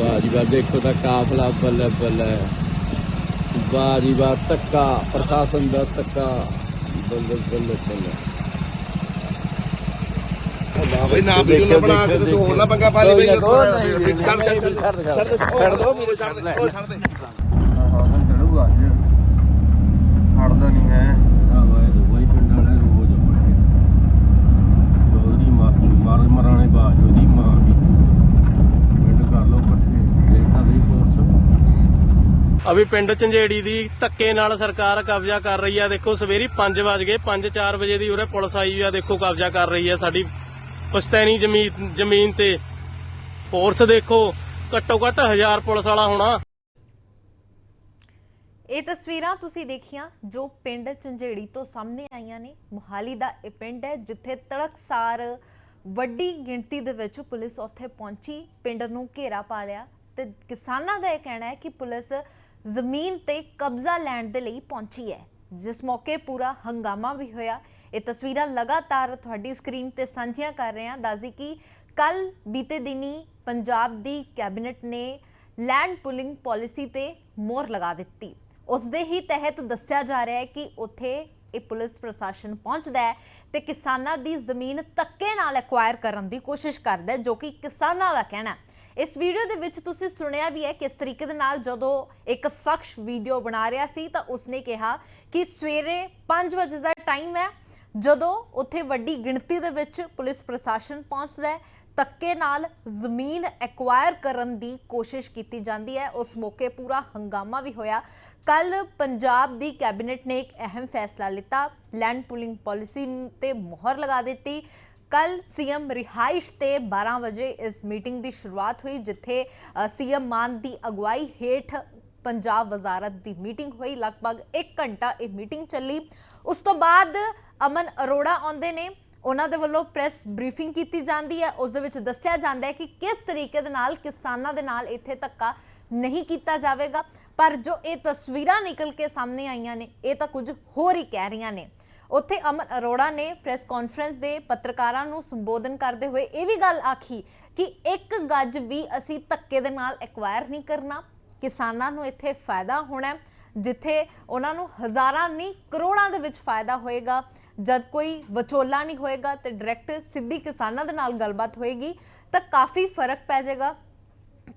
ਵਾਹ ਜੀ ਵਾਹ ਦੇਖੋ ਤਾਂ ਕਾਫਲਾ ਬੱਲੇ ਬੱਲੇ। ਵਾਹ ਜੀ ਵਾਹ ਤੱਕਾ ਪ੍ਰਸ਼ਾਸਨ ਦਾ ਤੱਕਾ ਬੱਲੇ ਬੱਲੇ ਬੱਲੇ। ਬਈ ਨਾ ਵੀਡੀਓ ਨਾ ਬਣਾ ਕੇ ਤੇ ਹੋਰ ਨਾ ਪੰਗਾ ਪਾ ਲਈ ਬਈ ਕੋਈ ਨਹੀਂ, ਛੱਡ ਛੱਡ ਛੱਡ ਛੱਡ ਦੇ, ਛੱਡ ਦੇ। ਛੱਡ ਦੋ। ਵੀਡੀਓ ਛੱਡ ਦੇ ਉਹ ਛੱਡ ਦੇ। ਹਾਂ ਹਾਂ ਚੜੂਗਾ ਅੱਜ ਹਟਦਾ ਨਹੀਂ ਹੈ। ਆ ਵਾਏ ਦੁਬਈ ਪਿੰਡ ਵਾਲੇ ਰੋਜ਼ ਆਪਣੇ ਚੌਧਰੀ ਮਾਰ ਮਰਾਣੇ ਬਾਜ ਉਹਦੀ ਮਾਂ ਵੀ ਪਿੰਡ ਕਰ ਲੋ ਇਕੱਠੇ ਦੇਖਦਾ ਨਹੀਂ ਫੋਰਸ ਅਭੀ ਪਿੰਡ ਝੰਜੇੜੀ ਦੀ ਧੱਕੇ ਨਾਲ ਸਰਕਾਰ ਕਬਜ਼ਾ ਕਰ ਰਹੀ ਆ। ਦੇਖੋ, ਸਵੇਰੀ 5 ਵਜ 5-4 ਵਜੇ ਦੀ ਉਰੇ ਪੁਲਿਸ ਆਈ ਆ। ਦੇਖੋ, ਕਬਜ਼ਾ ਕਰ ਰਹੀ ਆ ਸਾਡੀ ਪੁਸ਼ਤੈਨੀ ਜ਼ਮੀਨ ਜ਼ਮੀਨ ਤੇ। ਫੋਰਸ ਦੇਖੋ, ਘੱਟੋ ਘੱਟ 1000 ਪੁਲਿਸ ਵਾਲਾ ਹੋਣਾ। ਇਹ ਤਸਵੀਰਾਂ ਤੁਸੀਂ ਦੇਖੀਆਂ, ਜੋ ਪਿੰਡ ਝੰਜੇੜੀ ਤੋਂ ਸਾਹਮਣੇ ਆਈਆਂ ਨੇ। ਮੁਹਾਲੀ ਦਾ ਇਹ ਪਿੰਡ ਹੈ, ਜਿੱਥੇ ਤੜਕਸਾਰ ਵੱਡੀ ਗਿਣਤੀ ਦੇ ਵਿੱਚ ਪੁਲਿਸ ਉੱਥੇ ਪਹੁੰਚੀ, ਪਿੰਡ ਨੂੰ ਘੇਰਾ ਪਾ ਲਿਆ। ਤੇ ਕਿਸਾਨਾਂ ਦਾ ਇਹ ਕਹਿਣਾ ਹੈ ਕਿ ਪੁਲਿਸ ਜ਼ਮੀਨ ਤੇ ਕਬਜ਼ਾ ਲੈਣ ਦੇ ਲਈ ਪਹੁੰਚੀ ਹੈ। ਜਿਸ ਮੌਕੇ ਪੂਰਾ ਹੰਗਾਮਾ ਵੀ ਹੋਇਆ। ਇਹ ਤਸਵੀਰਾਂ ਲਗਾਤਾਰ ਤੁਹਾਡੀ ਸਕਰੀਨ ਤੇ ਸਾਂਝੀਆਂ ਕਰ ਰਹੇ ਹਾਂ। ਦੱਸਦੀ ਕਿ ਕੱਲ ਬੀਤੇ ਦਿਨੀ ਪੰਜਾਬ ਦੀ ਕੈਬਨਿਟ ਨੇ ਲੈਂਡ ਪੁਲਿੰਗ ਪਾਲਿਸੀ ਤੇ ਮੋਹਰ ਲਗਾ ਦਿੱਤੀ। ਉਸ ਦੇ ਹੀ ਤਹਿਤ ਦੱਸਿਆ ਜਾ ਰਿਹਾ ਹੈ ਕਿ ਉੱਥੇ ਇਹ ਪੁਲਿਸ ਪ੍ਰਸ਼ਾਸਨ ਪਹੁੰਚਦਾ ਹੈ ਤੇ ਕਿਸਾਨਾਂ ਦੀ ਜ਼ਮੀਨ ਧੱਕੇ ਨਾਲ ਐਕਵਾਇਰ ਕਰਨ ਦੀ ਕੋਸ਼ਿਸ਼ ਕਰਦਾ ਹੈ, ਜੋ ਕਿ ਕਿਸਾਨਾਂ ਦਾ ਕਹਿਣਾ ਹੈ। ਇਸ ਵੀਡੀਓ ਦੇ ਵਿੱਚ ਤੁਸੀਂ ਸੁਣਿਆ ਵੀ ਹੈ ਕਿਸ ਤਰੀਕੇ ਦੇ ਨਾਲ ਜਦੋਂ ਇੱਕ ਸ਼ਖਸ ਵੀਡੀਓ ਬਣਾ ਰਿਹਾ ਸੀ ਤਾਂ ਉਸਨੇ ਕਿਹਾ ਕਿ ਸਵੇਰੇ 5 ਵਜੇ ਦਾ ਟਾਈਮ ਹੈ, ਜਦੋਂ ਉੱਥੇ ਵੱਡੀ ਗਿਣਤੀ ਦੇ ਵਿੱਚ ਪੁਲਿਸ ਪ੍ਰਸ਼ਾਸਨ ਪਹੁੰਚਦਾ ਹੈ ਧੱਕੇ ਨਾਲ ਜ਼ਮੀਨ ਐਕਵਾਇਰ ਕਰਨ ਦੀ ਕੋਸ਼ਿਸ਼ ਕੀਤੀ ਜਾਂਦੀ ਹੈ। ਉਸ ਮੌਕੇ ਪੂਰਾ ਹੰਗਾਮਾ ਵੀ ਹੋਇਆ। ਕੱਲ ਪੰਜਾਬ ਦੀ ਕੈਬਨਿਟ ਨੇ ਇੱਕ ਅਹਿਮ ਫੈਸਲਾ ਲਿੱਤਾ। ਲੈਂਡ ਪੁਲਿੰਗ ਪਾਲਿਸੀ ਤੇ ਮੋਹਰ ਲਗਾ ਦਿੱਤੀ। ਕੱਲ ਸੀਐਮ ਰਿਹਾਇਸ਼ ਤੇ 12 ਵਜੇ ਇਸ ਮੀਟਿੰਗ ਦੀ ਸ਼ੁਰੂਆਤ ਹੋਈ, ਜਿੱਥੇ ਸੀਐਮ ਮਾਨ ਦੀ ਅਗਵਾਈ ਹੇਠ ਪੰਜਾਬ ਵਜ਼ਾਰਤ ਦੀ ਮੀਟਿੰਗ ਹੋਈ। ਲਗਭਗ 1 ਘੰਟਾ ਇਹ ਮੀਟਿੰਗ ਚੱਲੀ। ਉਸ ਤੋਂ ਬਾਅਦ ਅਮਨ ਅਰੋੜਾ ਆਉਂਦੇ ਨੇ। ਉਹਨਾਂ ਦੇ ਵੱਲੋਂ ਪ੍ਰੈਸ ਬਰੀਫਿੰਗ ਕੀਤੀ ਜਾਂਦੀ ਹੈ। ਉਸ ਦੇ ਵਿੱਚ ਦੱਸਿਆ ਜਾਂਦਾ ਹੈ ਕਿ ਕਿਸ ਤਰੀਕੇ ਦੇ ਨਾਲ ਕਿਸਾਨਾਂ ਦੇ ਨਾਲ ਇੱਥੇ ਧੱਕਾ ਨਹੀਂ ਕੀਤਾ ਜਾਵੇਗਾ। ਪਰ ਜੋ ਇਹ ਤਸਵੀਰਾਂ ਨਿਕਲ ਕੇ ਸਾਹਮਣੇ ਆਈਆਂ ਨੇ ਇਹ ਤਾਂ ਕੁਝ ਹੋਰ ਹੀ ਕਹਿ ਰਹੀਆਂ ਨੇ। ਉੱਥੇ ਅਮਨ ਅਰੋੜਾ ਨੇ ਪ੍ਰੈਸ ਕਾਨਫਰੰਸ ਦੇ ਪੱਤਰਕਾਰਾਂ ਨੂੰ ਸੰਬੋਧਨ ਕਰਦੇ ਹੋਏ ਇਹ ਵੀ ਗੱਲ ਆਖੀ ਕਿ ਇੱਕ ਗੱਜ ਵੀ ਅਸੀਂ ਧੱਕੇ ਦੇ ਨਾਲ ਐਕਵਾਇਰ ਨਹੀਂ ਕਰਨਾ। ਕਿਸਾਨਾਂ ਨੂੰ ਇੱਥੇ ਫਾਇਦਾ ਹੋਣਾ ਹੈ, ਜਿੱਥੇ ਉਹਨਾਂ ਨੂੰ ਹਜ਼ਾਰਾਂ ਨਹੀਂ, ਕਰੋੜਾਂ ਦੇ ਵਿੱਚ ਫਾਇਦਾ ਹੋਏਗਾ। ਜਦ ਕੋਈ ਵਿਚੋਲਾ ਨਹੀਂ ਹੋਏਗਾ ਤੇ ਡਾਇਰੈਕਟ ਸਿੱਧੀ ਕਿਸਾਨਾਂ ਦੇ ਨਾਲ ਗੱਲਬਾਤ ਹੋਏਗੀ, ਤਾਂ ਕਾਫੀ ਫ਼ਰਕ ਪੈ ਜਾਏਗਾ।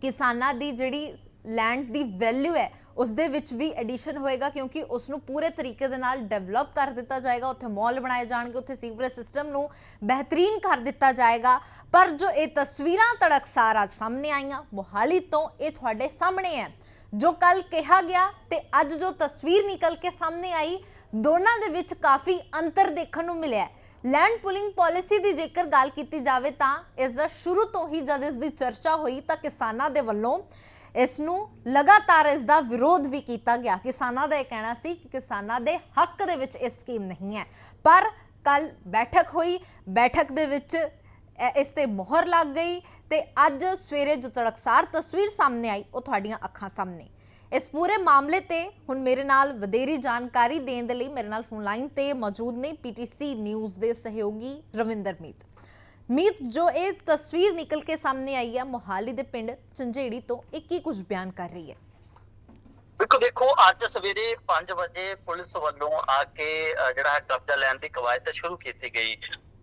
ਕਿਸਾਨਾਂ ਦੀ ਜਿਹੜੀ ਲੈਂਡ ਦੀ ਵੈਲਿਊ ਹੈ, ਉਸ ਦੇ ਵਿੱਚ ਵੀ ਐਡੀਸ਼ਨ ਹੋਏਗਾ ਕਿਉਂਕਿ ਉਸ ਨੂੰ ਪੂਰੇ ਤਰੀਕੇ ਦੇ ਨਾਲ ਡਿਵੈਲਪ ਕਰ ਦਿੱਤਾ ਜਾਏਗਾ। ਉੱਥੇ ਮਾਲ ਬਣਾਏ ਜਾਣਗੇ, ਉੱਥੇ ਸੀਵਰੇਜ ਸਿਸਟਮ ਨੂੰ ਬਿਹਤਰੀਨ ਕਰ ਦਿੱਤਾ ਜਾਏਗਾ। ਪਰ ਜੋ ਇਹ ਤਸਵੀਰਾਂ ਤੜਕਸਾਰ ਅੱਜ ਸਾਹਮਣੇ ਆਈਆਂ, ਮੋਹਾਲੀ ਤੋਂ ਇਹ ਤੁਹਾਡੇ ਸਾਹਮਣੇ ਹੈ। ਜੋ ਕੱਲ ਕਿਹਾ ਗਿਆ ਤੇ ਅੱਜ ਜੋ ਤਸਵੀਰ ਨਿਕਲ ਕੇ ਸਾਹਮਣੇ ਆਈ, ਦੋਨਾਂ ਦੇ ਵਿੱਚ ਕਾਫੀ ਅੰਤਰ ਦੇਖਣ ਨੂੰ ਮਿਲਿਆ ਲੈਂਡ ਪੁਲਿੰਗ ਪਾਲਿਸੀ ਦੀ ਜੇਕਰ ਗੱਲ ਕੀਤੀ ਜਾਵੇ ਤਾਂ ਇਸ ਦਾ ਸ਼ੁਰੂ ਤੋਂ ਹੀ ਜਦ ਇਸ ਦੀ ਚਰਚਾ ਹੋਈ ਤਾਂ ਕਿਸਾਨਾਂ ਦੇ ਵੱਲੋਂ ਇਸ ਨੂੰ ਲਗਾਤਾਰ ਇਸ ਦਾ ਵਿਰੋਧ ਵੀ ਕੀਤਾ ਗਿਆ। ਕਿਸਾਨਾਂ ਦਾ ਇਹ ਕਹਿਣਾ ਸੀ ਕਿ ਕਿਸਾਨਾਂ ਦੇ ਹੱਕ ਦੇ ਵਿੱਚ ਇਹ ਸਕੀਮ ਨਹੀਂ ਹੈ। ਪਰ ਕੱਲ ਬੈਠਕ ਹੋਈ। ਬੈਠਕ ਦੇ ਵਿੱਚ ਇਸ ਤੇ ਮੋਹਰ ਲੱਗ ਗਈ ਤੇ ਅੱਜ ਸਵੇਰੇ ਜੋ ਤੜਕਸਾਰ ਤਸਵੀਰ ਸਾਹਮਣੇ ਆਈ, ਉਹ ਤੁਹਾਡੀਆਂ ਅੱਖਾਂ ਸਾਹਮਣੇ। ਇਸ ਪੂਰੇ ਮਾਮਲੇ ਤੇ ਹੁਣ ਮੇਰੇ ਨਾਲ ਵਧੇਰੀ ਜਾਣਕਾਰੀ ਦੇਣ ਦੇ ਲਈ ਮੇਰੇ ਨਾਲ ਫੋਨ ਲਾਈਨ ਤੇ ਮੌਜੂਦ ਨੇ ਪੀਟੀਸੀ ਨਿਊਜ਼ ਦੇ ਸਹਿਯੋਗੀ ਰਵਿੰਦਰ ਮੀਤ। ਮੀਤ, ਜੋ ਇਹ ਤਸਵੀਰ ਨਿਕਲ ਕੇ ਸਾਹਮਣੇ ਆਈ ਹੈ ਮੋਹਾਲੀ ਦੇ ਪਿੰਡ ਚੰਜੇੜੀ ਤੋਂ ਇਹ ਕੀ ਕੁਝ ਬਿਆਨ ਕਰ ਰਹੀ ਹੈ? ਦੇਖੋ ਦੇਖੋ, ਅੱਜ ਸਵੇਰੇ 5 ਵਜੇ ਪੁਲਿਸ ਵੱਲੋਂ ਆ ਕੇ ਜਿਹੜਾ ਕਬਜ਼ਾ ਲੈਣ ਦੀ ਕਵਾਇਤ ਸ਼ੁਰੂ ਕੀਤੀ ਗਈ।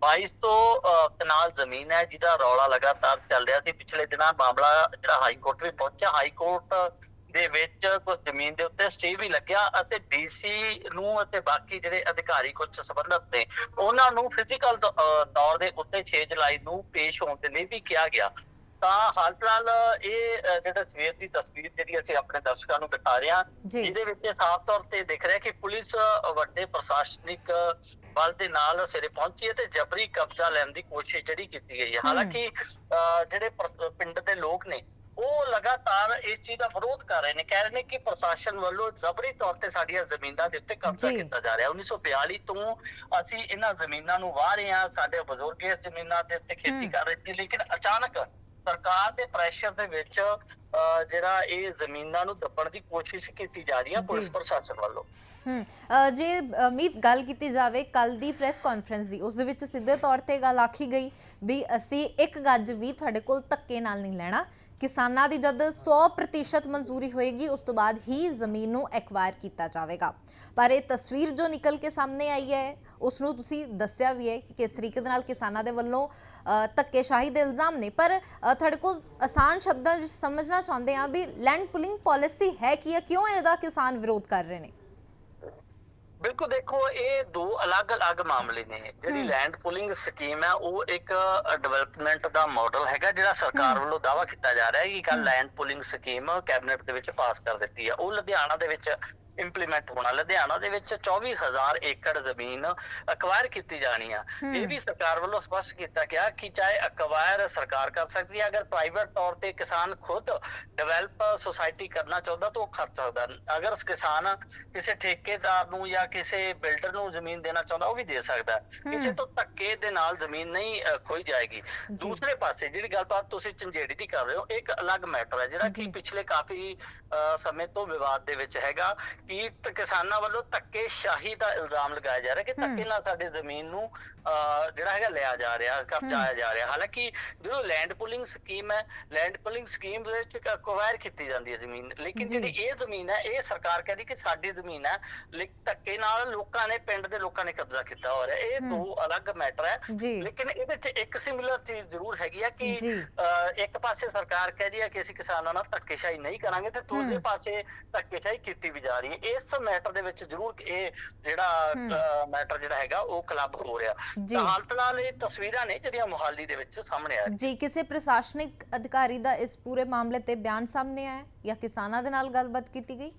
22 ਤੋਂ ਕਨਾਲ ਜ਼ਮੀਨ ਹੈ, ਜਿਹਦਾ ਰੌਲਾ ਲਗਾਤਾਰ ਚੱਲ ਰਿਹਾ ਸੀ ਪਿਛਲੇ ਦਿਨਾਂ। ਮਾਮਲਾ ਜਿਹੜਾ ਹਾਈ ਕੋਰਟ ਵੀ ਪਹੁੰਚਿਆ। ਹਾਈ ਕੋਰਟ ਦੇ ਵਿੱਚ ਕੁਝ ਜ਼ਮੀਨ ਦੇ ਉੱਤੇ ਸਟੇ ਵੀ ਲੱਗਿਆ ਅਤੇ ਡੀਸੀ ਨੂੰ ਅਤੇ ਬਾਕੀ ਜਿਹੜੇ ਅਧਿਕਾਰੀ ਕੁਝ ਸੰਬੰਧਤ ਨੇ, ਉਹਨਾਂ ਨੂੰ ਫਿਜ਼ੀਕਲ ਤੌਰ ਦੇ ਉੱਤੇ 6 ਜੁਲਾਈ ਨੂੰ ਪੇਸ਼ ਹੋਣ ਦੇ ਲਈ ਵੀ ਕਿਹਾ ਗਿਆ। ਤਾਂ ਹਾਲ ਫਿਲਹਾਲ ਇਹ ਜਿਹੜਾ ਸਵੇਰ ਦੀ ਤਸਵੀਰ ਜਿਹੜੀ ਅਸੀਂ ਆਪਣੇ ਦਰਸ਼ਕਾਂ ਨੂੰ ਦਿਖਾ ਰਹੇ ਹਾਂ। ਜਿਹਦੇ ਵਿੱਚ ਸਾਫ਼ ਤੌਰ ਤੇ ਦਿਖ ਰਿਹਾ ਕਿ ਪੁਲਿਸ ਵੱਡੇ ਪ੍ਰਸ਼ਾਸਨਿਕ ਬਲ ਦੇ ਨਾਲ ਸਿਰੇ ਪਹੁੰਚੀ ਹੈ ਤੇ ਜਬਰੀ ਕਬਜ਼ਾ ਲੈਣ ਦੀ ਕੋਸ਼ਿਸ਼ ਜਿਹੜੀ ਕੀਤੀ ਗਈ ਹੈ ਹਾਲਾਂਕਿ ਜਿਹੜੇ ਪਿੰਡ ਦੇ ਲੋਕ ਨੇ ਉਹ ਲਗਾਤਾਰ ਇਸ ਚੀਜ਼ ਦਾ ਵਿਰੋਧ ਕਰ ਰਹੇ ਨੇ ਕਹਿ ਰਹੇ ਨੇ ਕਿ ਪ੍ਰਸ਼ਾਸਨ ਵੱਲੋਂ ਜਬਰੀ ਤੌਰ ਤੇ ਸਾਡੀਆਂ ਜ਼ਮੀਨਾਂ ਦੇ ਉੱਤੇ ਕਬਜ਼ਾ। ਕੀਤਾ ਜਾ ਰਿਹਾ 1942 ਤੋਂ ਅਸੀਂ ਇਹਨਾਂ ਜ਼ਮੀਨਾਂ ਨੂੰ ਵਾਹ ਰਹੇ ਹਾਂ ਸਾਡੇ ਬਜ਼ੁਰਗ ਇਸ ਜ਼ਮੀਨਾਂ ਦੇ ਉੱਤੇ ਖੇਤੀ। ਕਰ ਰਹੇ ਸੀ ਲੇਕਿਨ ਅਚਾਨਕ ਸਰਕਾਰ ਦੇ ਪ੍ਰੈਸ਼ਰ ਦੇ ਵਿੱਚ ਜਿਹੜਾ ਇਹ ਜ਼ਮੀਨਾਂ ਨੂੰ ਦੱਬਣ ਦੀ ਕੋਸ਼ਿਸ਼ ਕੀਤੀ ਜਾ ਰਹੀ ਹੈ ਪੁਲਿਸ। ਪ੍ਰਸ਼ਾਸਨ ਵੱਲੋਂ ਹਮ ਜੇ ਅਮੀਤ ਗੱਲ ਕੀਤੀ ਜਾਵੇ ਕੱਲ ਦੀ ਪ੍ਰੈਸ ਕਾਨਫਰੰਸ ਦੀ ਉਸ ਦੇ ਵਿੱਚ ਸਿੱਧੇ ਤੌਰ ਤੇ ਗੱਲ ਆਖੀ ਗਈ ਵੀ ਅਸੀਂ ਇੱਕ ਗੱਜ ਵੀ ਤੁਹਾਡੇ ਕੋਲ ਧੱਕੇ ਨਾਲ ਨਹੀਂ ਲੈਣਾ ਕਿਸਾਨਾਂ ਦੀ ਜਦ 100% ਮਨਜ਼ੂਰੀ ਹੋਏਗੀ, ਉਸ ਤੋਂ ਬਾਅਦ ਹੀ ਜ਼ਮੀਨ ਨੂੰ ਐਕਵਾਇਰ ਕੀਤਾ ਜਾਵੇਗਾ। ਪਰ ਇਹ ਤਸਵੀਰ ਜੋ ਨਿਕਲ ਕੇ ਸਾਹਮਣੇ ਆਈ ਹੈ, ਉਸ ਨੂੰ ਤੁਸੀਂ ਦੱਸਿਆ ਵੀ ਹੈ ਕਿ ਕਿਸ ਤਰੀਕੇ ਦੇ ਨਾਲ ਕਿਸਾਨਾਂ ਦੇ ਵੱਲੋਂ ਧੱਕੇਸ਼ਾਹੀ ਦੇ ਇਲਜ਼ਾਮ ਨੇ। ਪਰ ਤੁਹਾਡੇ ਕੋਲ ਆਸਾਨ ਸ਼ਬਦਾਂ ਵਿੱਚ ਸਮਝਣਾ ਚਾਹੁੰਦੇ ਆ ਵੀ ਲੈਂਡ ਪੁਲਿੰਗ ਪਾਲਿਸੀ ਹੈ ਕੀ ਹੈ? ਕਿਉਂ ਇਹਦਾ ਕਿਸਾਨ ਵਿਰੋਧ ਕਰ ਰਹੇ ਨੇ? ਬਿਲਕੁਲ ਦੇਖੋ ਇਹ ਦੋ ਅਲੱਗ-ਅਲੱਗ ਮਾਮਲੇ ਨੇ। ਜਿਹੜੀ। ਲੈਂਡ ਪੁਲਿੰਗ ਸਕੀਮ ਹੈ ਉਹ ਇੱਕ ਡਿਵੈਲਪਮੈਂਟ ਦਾ ਮਾਡਲ ਹੈਗਾ ਜਿਹੜਾ ਸਰਕਾਰ ਵੱਲੋਂ ਦਾਵਾ ਕੀਤਾ ਜਾ ਰਿਹਾ ਹੈ ਕਿ ਕੱਲ ਲੈਂਡ ਪੁਲਿੰਗ ਸਕੀਮ ਕੈਬਨਿਟ ਦੇ ਵਿੱਚ ਪਾਸ ਕਰ ਦਿੱਤੀ ਹੈ। ਉਹ ਲੁਧਿਆਣਾ ਦੇ ਵਿੱਚ ਇੰਪਲੀਮੈਂਟ ਹੋਣਾ ਲੁਧਿਆਣਾ ਦੇ ਵਿੱਚ 24000 ਏਕੜ ਜ਼ਮੀਨ ਅਕਵਾਇਰ ਕੀਤੀ ਜਾਣੀ ਆ। ਇਹ ਵੀ ਸਰਕਾਰ ਵੱਲੋਂ ਸਪਸ਼ਟ ਕੀਤਾ ਗਿਆ ਕਿ ਚਾਹੇ ਅਕਵਾਇਰ ਸਰਕਾਰ ਕਰ ਸਕਦੀ ਹੈ ਅਗਰ ਪ੍ਰਾਈਵੇਟ ਤੌਰ ਤੇ ਕਿਸਾਨ ਖੁਦ ਡਿਵੈਲਪ ਸੁਸਾਇਟੀ ਕਰਨਾ ਚਾਹੁੰਦਾ ਤਾਂ ਉਹ ਕਰ ਸਕਦਾ ਅਗਰ ਕਿਸਾਨ ਕਿਸੇ ਠੇਕੇਦਾਰ ਨੂੰ ਜਾਂ ਕਿਸੇ ਬਿਲਡਰ ਨੂੰ ਜ਼ਮੀਨ ਦੇਣਾ ਚਾਹੁੰਦਾ ਉਹ ਵੀ ਦੇ ਸਕਦਾ। ਕਿਸੇ ਤੋਂ ਧੱਕੇ ਦੇ ਨਾਲ ਜ਼ਮੀਨ ਨਹੀਂ ਖੋਈ ਜਾਏਗੀ ਦੂਸਰੇ ਪਾਸੇ ਜਿਹੜੀ ਗੱਲਬਾਤ ਤੁਸੀਂ ਝੰਜੇੜੀ ਦੀ ਕਰ ਰਹੇ ਹੋ ਇਹ ਇੱਕ ਅਲੱਗ ਮੈਟਰ ਹੈ ਜਿਹੜਾ ਕਿ। ਪਿਛਲੇ ਕਾਫੀ ਸਮੇਂ ਤੋਂ ਵਿਵਾਦ ਦੇ ਵਿੱਚ ਹੈਗਾ ਕਿ ਤ- ਕਿਸਾਨਾਂ ਵੱਲੋਂ ਧੱਕੇ ਸ਼ਾਹੀ ਦਾ ਇਲਜ਼ਾਮ ਲਗਾਇਆ ਜਾ ਰਿਹਾ ਕਿ ਧੱਕੇ ਨਾਲ ਸਾਡੇ ਜ਼ਮੀਨ ਨੂੰ ਜਿਹੜਾ ਹੈਗਾ ਲਿਆ ਜਾ ਰਿਹਾ ਕਬਜ਼ਾਇਆ ਜਾ ਰਿਹਾ। ਹਾਲਾਂਕਿ ਜਦੋਂ ਲੈਂਡ ਪੁਲਿੰਗ ਸਕੀਮ ਹੈ ਲੈਂਡ ਪੁਲਿੰਗ ਸਕੀਮ ਦੇ ਵਿੱਚ ਅਕਵਾਇਰ ਕੀਤੀ ਜਾਂਦੀ ਹੈ ਜ਼ਮੀਨ। ਲੇਕਿਨ। ਜਿਹੜੀ ਇਹ ਜ਼ਮੀਨ ਹੈ ਇਹ ਸਰਕਾਰ ਕਹਿੰਦੀ ਕਿ ਸਾਡੀ ਜ਼ਮੀਨ ਹੈ ਲੇਕਿਨ ਧੱਕੇ ਨਾਲ ਲੋਕਾਂ ਨੇ ਪਿੰਡ ਦੇ ਲੋਕਾਂ ਨੇ ਕਬਜ਼ਾ ਕੀਤਾ ਹੋ ਰਿਹਾ। ਇਹ। ਦੋ ਅਲੱਗ ਮੈਟਰ ਹੈ। ਲੇਕਿਨ ਇਹਦੇ ਵਿੱਚ ਇੱਕ ਸਿਮਿਲਰ ਚੀਜ਼ ਜ਼ਰੂਰ ਹੈਗੀ ਆ ਕਿ ਇੱਕ ਪਾਸੇ ਸਰਕਾਰ ਕਹਿੰਦੀ ਹੈ ਕਿ ਅਸੀਂ ਕਿਸਾਨਾਂ ਨਾਲ ਧੱਕੇਸ਼ਾਹੀ ਨਹੀਂ ਕਰਾਂਗੇ ਤੇ ਦੂਜੇ। ਪਾਸੇ ਧੱਕੇਸ਼ਾਹੀ ਕੀਤੀ ਵੀ ਜਾ ਰਹੀ ਹੈ ਇਸ ਮੈਟਰ ਦੇ ਵਿੱਚ ਜ਼ਰੂਰ ਇਹ ਜਿਹੜਾ। ਮੈਟਰ ਜਿਹੜਾ ਹੈਗਾ ਉਹ ਕਲੱਬ ਹੋ ਰਿਹਾ। ਤਾਂ ਹਾਲ ਫਿਲਹਾਲ ਇਹ ਤਸਵੀਰਾਂ ਨੇ ਜਿਹੜੀਆਂ ਮੁਹਾਲੀ ਦੇ ਵਿੱਚ ਸਾਹਮਣੇ ਆ ਜੀ ਕਿਸੇ ਪ੍ਰਸ਼ਾਸਨਿਕ ਅਧਿਕਾਰੀ ਦਾ ਇਸ ਪੂਰੇ ਮਾਮਲੇ ਤੇ ਬਿਆਨ ਸਾਹਮਣੇ ਆਇਆ ਜਾਂ ਕਿਸਾਨਾਂ ਦੇ ਨਾਲ ਗੱਲਬਾਤ ਕੀਤੀ ਗਈ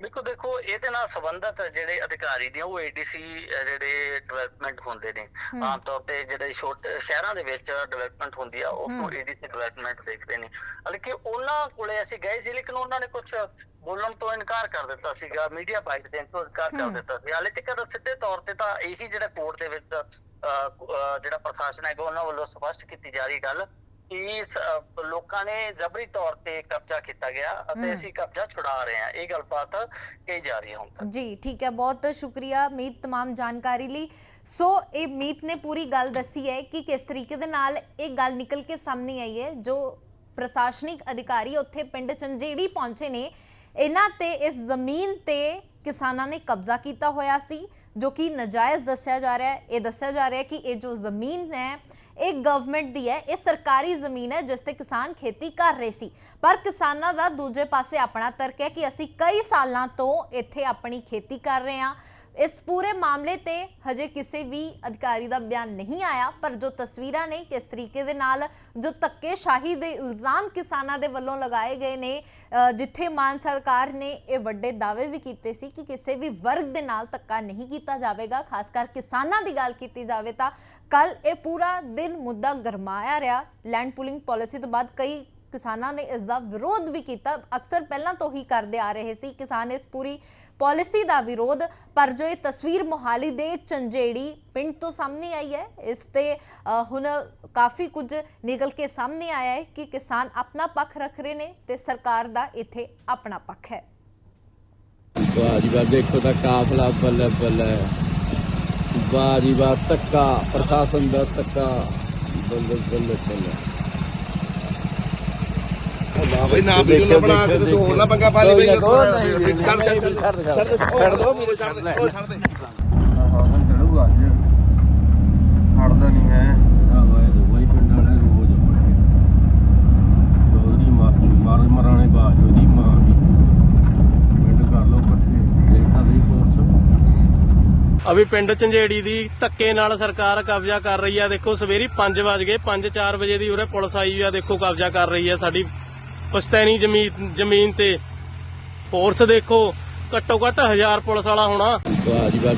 ਬਿਲਕੁਲ ਦੇਖੋ ਇਹਦੇ ਨਾਲ ਸੰਬੰਧਤ ਜਿਹੜੇ ਅਧਿਕਾਰੀ ਨੇ ਉਹ ਏਡੀਸੀ ਜਿਹੜੇ ਡਿਵੈਲਪਮੈਂਟ ਹੁੰਦੇ ਨੇ। ਆਮ ਤੌਰ ਤੇ ਜਿਹੜੇ ਛੋਟੇ ਸ਼ਹਿਰਾਂ ਦੇ ਵਿੱਚ ਡਿਵੈਲਪਮੈਂਟ ਹੁੰਦੀ ਆ ਉਹ ਹਮ। ਏਡੀਸੀ ਡਿਵੈਲਪਮੈਂਟ ਦੇਖਦੇ ਨੇ ਹਾਲਾਂਕਿ ਉਹਨਾਂ ਕੋਲੇ ਅਸੀਂ ਗਏ ਸੀ ਲੇਕਿਨ ਉਹਨਾਂ ਨੇ ਕੁਝ ਬੋਲਣ ਤੋਂ ਇਨਕਾਰ ਕਰ ਦਿੱਤਾ ਸੀਗਾ ਮੀਡੀਆ ਬਾਈਟ ਦੇਣ ਤੋਂ ਇਨਕਾਰ ਕਰ। ਦਿੱਤਾ ਸੀ ਹਾਲੇ ਤੱਕ ਸਿੱਧੇ ਤੌਰ ਤੇ ਤਾਂ ਇਹੀ ਜਿਹੜਾ ਕੋਰਟ ਦੇ ਵਿੱਚ ਜਿਹੜਾ ਪ੍ਰਸ਼ਾਸਨ ਹੈਗਾ ਉਹਨਾਂ ਵੱਲੋਂ ਸਪਸ਼ਟ ਕੀਤੀ ਜਾ ਰਹੀ ਗੱਲ ਕਿ ਸ- ਅਹ, ਲੋਕਾਂ ਨੇ ਜ਼ਬਰੀ ਤੌਰ ਤੇ ਕਬਜ਼ਾ ਕੀਤਾ ਗਿਆ ਹਮ। ਅਤੇ ਅਸੀਂ ਕਬਜ਼ਾ ਛੁਡਾ ਰਹੇ ਹਾਂ ਇਹ ਗੱਲਬਾਤ ਕਹੀ ਜਾ ਰਹੀ ਹੈ ਹੁਣ ਤੱਕ ਜੀ ਠੀਕ ਹੈ ਬਹੁਤ ਸ਼ੁਕਰੀਆ ਮੀਤ तमाम ਜਾਣਕਾਰੀ ਲਈ ਸੋ ਇਹ ਮੀਤ ਨੇ ਪੂਰੀ ਗੱਲ ਦੱਸੀ ਹੈ ਕਿ ਕਿਸ ਤਰੀਕੇ ਦੇ ਨਾਲ ਇਹ ਗੱਲ ਨਿਕਲ ਕੇ ਸਾਹਮਣੇ ਆਈ ਹੈ ਜੋ ਪ੍ਰਸ਼ਾਸਨਿਕ ਅਧਿਕਾਰੀ ਉੱਥੇ ਪਿੰਡ ਚੰਜੇੜੀ ਪਹੁੰਚੇ ਨੇ ਇਹਨਾਂ ਤੇ ਇਸ ਜ਼ਮੀਨ ਤੇ ਕਿਸਾਨਾਂ ਨੇ ਕਬਜ਼ਾ ਕੀਤਾ ਹੋਇਆ ਸੀ ਜੋ ਕਿ ਨਜਾਇਜ਼ ਦੱਸਿਆ ਜਾ ਰਿਹਾ ਹੈ ਇਹ ਦੱਸਿਆ ਜਾ ਰਿਹਾ ਹੈ ਕਿ ਇਹ ਜੋ ਜ਼ਮੀਨ ਹੈ ਇਹ ਗਵਰਨਮੈਂਟ ਦੀ ਹੈ, ਇਹ ਸਰਕਾਰੀ ਜ਼ਮੀਨ ਹੈ ਜਿਸ ਤੇ ਕਿਸਾਨ ਖੇਤੀ ਕਰ ਰਹੇ ਸੀ। ਪਰ ਕਿਸਾਨਾਂ ਦਾ ਦੂਜੇ ਪਾਸੇ ਆਪਣਾ ਤਰਕ ਹੈ ਕਿ ਅਸੀਂ ਕਈ ਸਾਲਾਂ ਤੋਂ ਇੱਥੇ ਆਪਣੀ ਖੇਤੀ ਕਰ ਰਹੇ ਹਾਂ। ਇਸ ਪੂਰੇ ਮਾਮਲੇ ਤੇ ਹਜੇ ਕਿਸੇ ਵੀ ਅਧਿਕਾਰੀ ਦਾ ਬਿਆਨ ਨਹੀਂ ਆਇਆ, ਪਰ ਜੋ ਤਸਵੀਰਾਂ ਨੇ ਕਿਸ ਤਰੀਕੇ ਦੇ ਨਾਲ ਜੋ ਧੱਕੇਸ਼ਾਹੀ ਦੇ ਇਲਜ਼ਾਮ ਕਿਸਾਨਾਂ ਦੇ ਵੱਲੋਂ ਲਗਾਏ ਗਏ ਨੇ ਜਿੱਥੇ ਮਾਨ ਸਰਕਾਰ ਨੇ ਇਹ ਵੱਡੇ ਦਾਅਵੇ ਵੀ ਕੀਤੇ ਸੀ ਕਿ ਕਿਸੇ ਵੀ ਵਰਗ ਦੇ ਨਾਲ ਧੱਕਾ ਨਹੀਂ ਕੀਤਾ ਜਾਵੇਗਾ, ਖਾਸ ਕਰ ਕਿਸਾਨਾਂ ਦੀ ਗੱਲ ਕੀਤੀ ਜਾਵੇ ਤਾਂ ਕੱਲ ਇਹ ਪੂਰਾ ਦਿਨ ਮੁੱਦਾ ਗਰਮਾਇਆ ਰਿਹਾ। ਲੈਂਡ ਪੁਲਿੰਗ ਪਾਲਿਸੀ ਤੋਂ ਬਾਅਦ ਕਈ ਕਿਸਾਨਾਂ ਨੇ ਇਸ ਦਾ ਵਿਰੋਧ ਵੀ ਕੀਤਾ। ਅਕਸਰ ਪਹਿਲਾਂ ਤੋਂ ਹੀ ਕਰਦੇ ਆ ਰਹੇ ਸੀ। ਕਿਸਾਨ ਇਸ ਪੂਰੀ ਪਾਲਿਸੀ ਦਾ ਵਿਰੋਧ, ਪਰ ਜੋ ਇਹ ਤਸਵੀਰ ਮੋਹਾਲੀ ਦੇ ਚੰਜੇੜੀ ਪਿੰਡ ਤੋਂ ਸਾਹਮਣੇ ਆਈ ਹੈ, ਇਸ ਤੇ ਹੁਣ ਕਾਫੀ ਕੁਝ ਨਿਕਲ ਕੇ ਸਾਹਮਣੇ ਆਇਆ ਹੈ ਕਿ ਕਿਸਾਨ ਆਪਣਾ ਪੱਖ ਰੱਖ ਰਹੇ ਨੇ ਤੇ ਸਰਕਾਰ ਦਾ ਇੱਥੇ ਆਪਣਾ ਪੱਖ ਹੈ। ਵਾਹ ਜੀ ਦੇਖੋ ਤਾਂ ਕਾਫਲਾ ਬੱਲੇ ਬੱਲੇ। ਵਾਹ ਜੀ ਵਾਹ ਪ੍ਰਸ਼ਾਸਨ ਦਾ ਧੱਕਾ। ਬੱਲੇ ਬੱਲੇ ਬੱਲੇ। ਬਈ ਨਾ ਵੀਡੀਓ ਨਾ ਬਣਾ ਕੇ ਤੇ ਤੂੰ ਹੋਰ ਨਾ ਪੰਗਾ ਪਾ ਲਈ ਬਈ। ਕੋਈ ਨਾ, ਕੋਈ ਨਾ, ਚੱਲ ਚੱਲ ਚੱਲ ਛੱਡ ਦੇ, ਛੱਡ ਦੇ। ਛੱਡ ਦੋ ਮੇਰੇ ਛੱਡ ਦੇ ਉਹ ਛੱਡ ਦੇ ਆਹਾਂ ਚੜੂਗਾ ਅੱਜ ਹਟਦਾ ਨਹੀਂ ਹੈ। ਆਵਾਏ ਦੁਬਈ ਪਿੰਡ ਵਾਲੇ ਰੋਜ਼ ਆਉਂਦੇ ਚੌਧਰੀ ਮਾਫੀ ਮਾਰ ਮਰਾਣੇ ਬਾਜੋ ਦੀ ਮਾਂ ਵੀ ਪਿੰਡ ਕਰ ਲੋ ਇਕੱਠੇ ਦੇਖਦਾ ਨਹੀਂ ਕੋਰਸ ਅਭੀ ਪਿੰਡ ਝੰਜੇੜੀ ਦੀ ਧੱਕੇ ਨਾਲ ਸਰਕਾਰ ਕਬਜ਼ਾ ਕਰ ਰਹੀ ਆ। ਦੇਖੋ ਸਵੇਰੀ 5 ਵਜ ਗਏ 5-4 ਵਜੇ ਦੀ ਉਰੇ ਪੁਲਿਸ ਆਈ ਹੋਈ ਆ। ਦੇਖੋ ਕਬਜ਼ਾ ਕਰ ਰਹੀ ਆ ਸਾਡੀ ਪਸ਼ਤੈਨੀ ਜ਼ਮੀਨ ਜ਼ਮੀਨ ਤੇ। ਫੋਰਸ ਦੇਖੋ, ਘੱਟੋ ਘੱਟ 1000 ਪੁਲਿਸ ਵਾਲਾ ਹੋਣਾ। ਵਾਹ ਜੀ ਵਾਹ